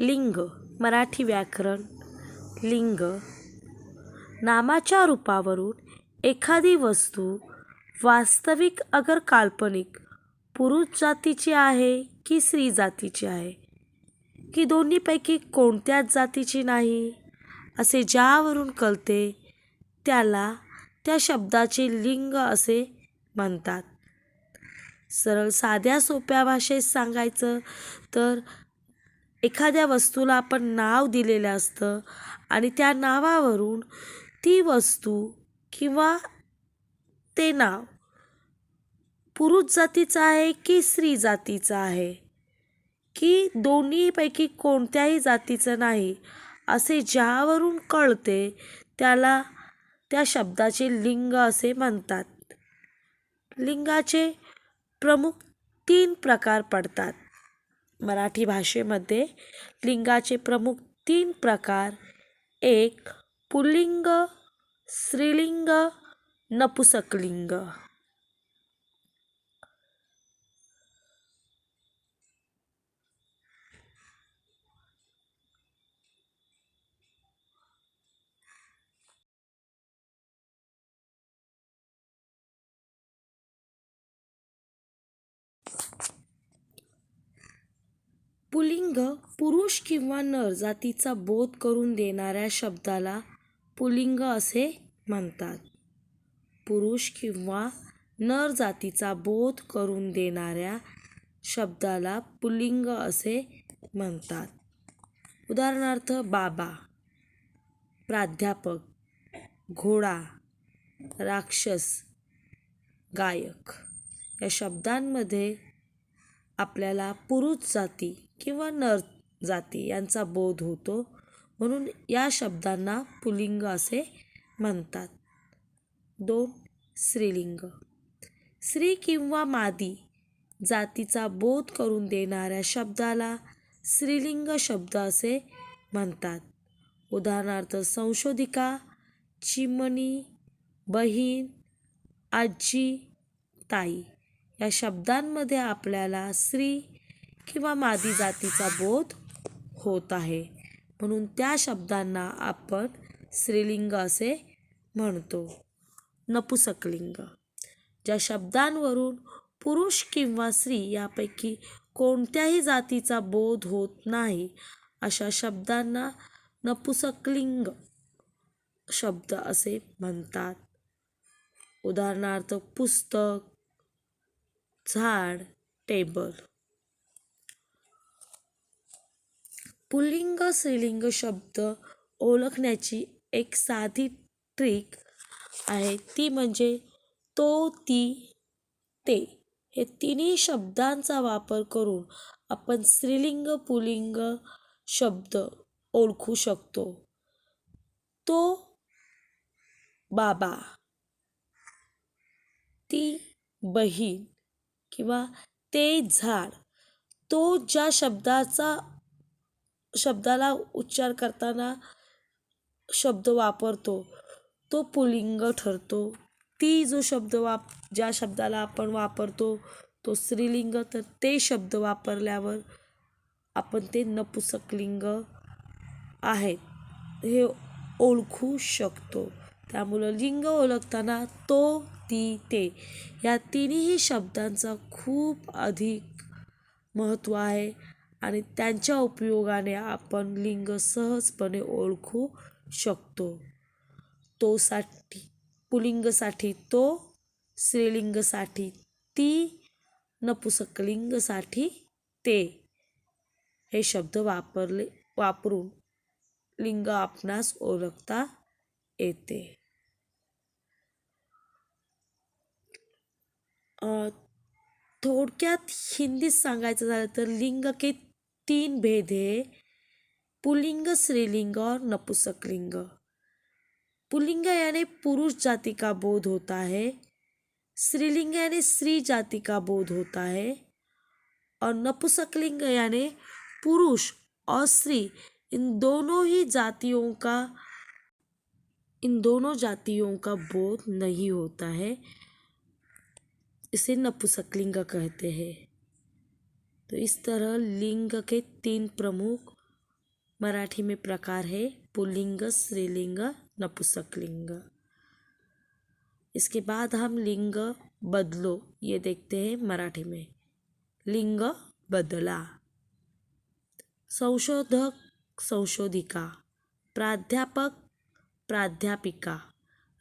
लिंग मराठी व्याकरण. लिंग नामाच्या रूपावरून एखादी वस्तू वास्तविक अगर काल्पनिक पुरुष जातीची आहे की स्त्री जातीची आहे? की दोन्हीपैकी कोणत्याच जातीची नाही? असे ज्यावरून कळते त्याला त्या शब्दाचे लिंग असे म्हणतात. सरळ साध्या सोप्या भाषेत सांगायचं तर एखाद्या वस्तूला आपण नाव दिलेलं असतं आणि त्या नावावरून ती वस्तू किंवा ते नाव पुरुष जातीचं आहे की स्त्री जातीचं आहे की दोन्हीपैकी कोणत्याही जातीचं नाही असे ज्यावरून कळते त्याला त्या शब्दाचे लिंग असे म्हणतात. लिंगाचे प्रमुख तीन प्रकार पडतात. मराठी भाषेमध्ये लिंगाचे प्रमुख तीन प्रकार. एक पुल्लिंग स्त्रीलिंग नपुसकलिंग. पुल्लिंग पुरुष किंवा नर जातीचा बोध करून देणाऱ्या शब्दाला पुल्लिंग असे म्हणतात. पुरुष किंवा नर जातीचा बोध करून देणाऱ्या शब्दाला पुल्लिंग असे म्हणतात. उदाहरणार्थ बाबा प्राध्यापक घोडा राक्षस गायक या शब्दांमध्ये आपल्याला पुरुष जाती किंवा नर जाती यांचा बोध होतो म्हणून या शब्दांना पुल्लिंग असे म्हणतात. दोन स्त्रीलिंग. स्त्री किंवा मादी जातीचा बोध करून देणाऱ्या शब्दाला स्त्रीलिंग शब्द असे म्हणतात. उदाहरणार्थ संशोधिका चिमणी बहीण आजी ताई या शब्दांमध्ये आपल्याला स्त्री किंवा मादी जातीचा बोध होत आहे. म्हणून त्या शब्दांना आपण स्त्रीलिंग असे म्हणतो. नपुसकलिंग. ज्या शब्दांवरून पुरुष किंवा स्त्री यापैकी कोणत्याही जातीचा बोध होत नाही अशा शब्दांना नपुसकलिंग शब्द असे म्हणतात. उदाहरणार्थ पुस्तक झाड टेबल. पुल्लिंग स्त्रीलिंग शब्द ओळखण्याची एक साधी ट्रिक आहे. ती म्हणजे तो ती ते. हे तिन्ही शब्दांचा वापर करून आपण स्त्रीलिंग पुल्लिंग शब्द ओळखू शकतो. तो बाबा. ती बहीण किंवा ते झाड. तो ज्या शब्दाचा शब्दाला उच्चार करताना शब्द वापरतो. तो पुल्लिंग ठरतो. ती जो शब्द वाप ज्या शब्दाला आपण वापरतो तो स्त्रीलिंग तर ते शब्द वापरल्यावर आपण ते नपुसकलिंग आहेत हे ओळखू शकतो. त्यामुळं लिंग ओळखताना तो ती ते या तिन्ही शब्दांचा खूप अधिक महत्त्व आहे. आणि त्यांच्या उपयोगाने आपण लिंग सहजपणे ओळखू शकतो. तोसाठी पुल्लिंगसाठी तो स्त्रीलिंगसाठी ती नपुसकलिंगसाठी ते. हे शब्द वापरले वापरून लिंग आपणास ओळखता येते. थोडक्यात हिंदीत सांगायचं झालं तर लिंग के तीन भेद है पुलिंग, स्त्रीलिंग और नपुसकलिंग। पुलिंग यानी पुरुष जाति का बोध होता है, स्त्रीलिंग यानी स्त्री जाति का बोध होता है और नपुसकलिंग यानी पुरुष और स्त्री, इन दोनों ही जातियों का, इन दोनों जातियों का बोध नहीं होता है, इसे नपुसकलिंग कहते हैं। तो इस तरह लिंग के तीन प्रमुख मराठी में प्रकार है पुल्लिंग स्त्रीलिंग, नपुंसकलिंग। इसके बाद हम लिंग बदलो, ये देखते हैं मराठी में। लिंग बदला। संशोधक, संशोधिका, प्राध्यापक, प्राध्यापिका,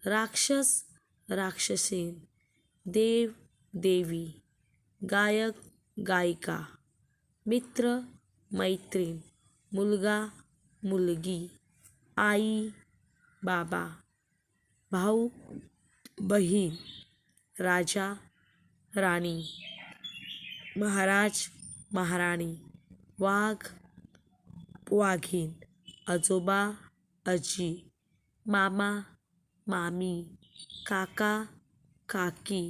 राक्षस, राक्षसीन, देव, देवी, गायक गायिका मित्र मैत्रीण मुलगा मुलगी आई बाबा भाऊ बहीण राजा राणी महाराज महाराणी वाघ वाघीण आजोबा आजी मामा मामी काका काकी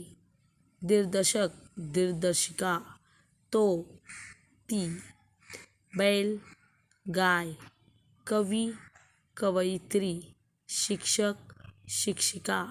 दिग्दर्शक दिग्दर्शिका तो ती बैल गाय कवी कवयित्री शिक्षक शिक्षिका